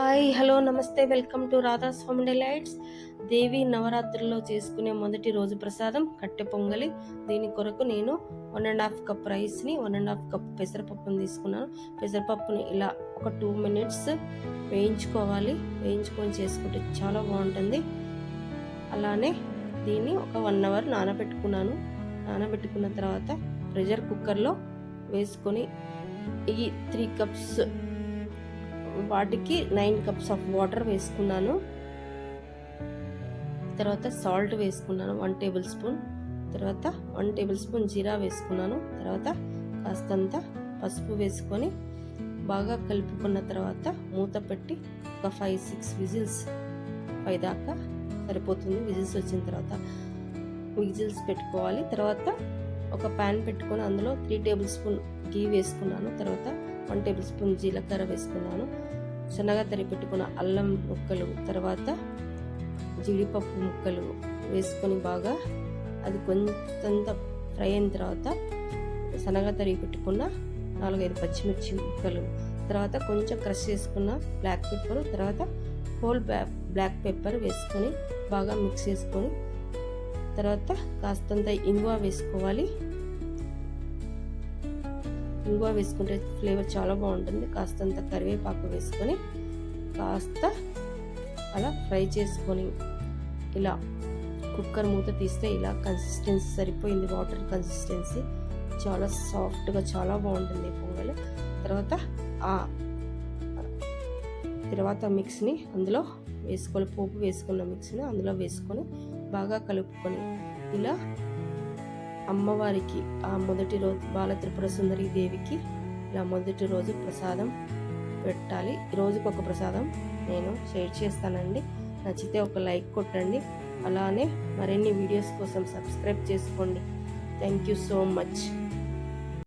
Hi hello నమస్తే welcome to Radha's home delights. దేవి నవరాత్రుల్లో చేసుకునే మొదటి రోజు ప్రసాదం కట్టె పొంగలి. దీని కొరకు నేను వన్ అండ్ హాఫ్ కప్ రైస్ని వన్ అండ్ హాఫ్ కప్ పెసరపప్పుని తీసుకున్నాను. పెసరపప్పుని ఇలా ఒక టూ మినిట్స్ వేయించుకోవాలి. వేయించుకొని చేసుకుంటే చాలా బాగుంటుంది. అలానే దీన్ని ఒక వన్ అవర్ నానబెట్టుకున్నాను. నానబెట్టుకున్న తర్వాత ప్రెషర్ కుక్కర్లో వేసుకొని ఈ త్రీ కప్స్ వాటికి నైన్ కప్స్ ఆఫ్ వాటర్ వేసుకున్నాను. తర్వాత సాల్ట్ వేసుకున్నాను వన్ టేబుల్ స్పూన్. తర్వాత వన్ టేబుల్ స్పూన్ జీరా వేసుకున్నాను. తర్వాత కాస్తంత పసుపు వేసుకొని బాగా కలుపుకున్న తర్వాత మూత పెట్టి ఒక ఫైవ్ సిక్స్ విజిల్స్ ఫైవ్ దాకా సరిపోతుంది. విజిల్స్ వచ్చిన తర్వాత విజిల్స్ పెట్టుకోవాలి. తర్వాత ఒక ప్యాన్ పెట్టుకొని అందులో త్రీ టేబుల్ స్పూన్ గీ వేసుకున్నాను. తర్వాత వన్ టేబుల్ స్పూన్ జీలకర్ర వేసుకున్నాను. సన్నగా తరి పెట్టుకున్న అల్లం ముక్కలు తర్వాత జీడిపప్పు ముక్కలు వేసుకొని బాగా అది కొంత ఫ్రై అయిన తర్వాత సన్నగా తరిగి పెట్టుకున్న నాలుగైదు పచ్చిమిర్చి ముక్కలు తర్వాత కొంచెం క్రష్ చేసుకున్న బ్లాక్ పెప్పర్ తర్వాత హోల్ బ్లాక్ పెప్పర్ వేసుకొని బాగా మిక్స్ చేసుకొని తర్వాత కాస్తంత ఇంగువ వేసుకోవాలి. ఇంగువ వేసుకుంటే ఫ్లేవర్ చాలా బాగుంటుంది. కాస్తంత కరివేపాకు వేసుకొని కాస్త అలా ఫ్రై చేసుకొని ఇలా కుక్కర్ మూత తీస్తే ఇలా కన్సిస్టెన్సీ సరిపోయింది. వాటర్ కన్సిస్టెన్సీ చాలా సాఫ్ట్గా చాలా బాగుంటుంది పొంగల్. తర్వాత ఆ తర్వాత మిక్స్ని అందులో వేసుకొని పోపు వేసుకున్న మిక్స్ని అందులో వేసుకొని బాగా కలుపుకొని ఇలా అమ్మవారికి ఆ మొదటి రోజు బాలత్రిపుర సుందరి దేవికి ఇలా మొదటి రోజు ప్రసాదం పెట్టాలి. రోజుకు ఒక ప్రసాదం నేను షేర్ చేస్తానండి. నచ్చితే ఒక లైక్ కొట్టండి. అలానే మరిన్ని వీడియోస్ కోసం సబ్స్క్రైబ్ చేసుకోండి. Thank you so much.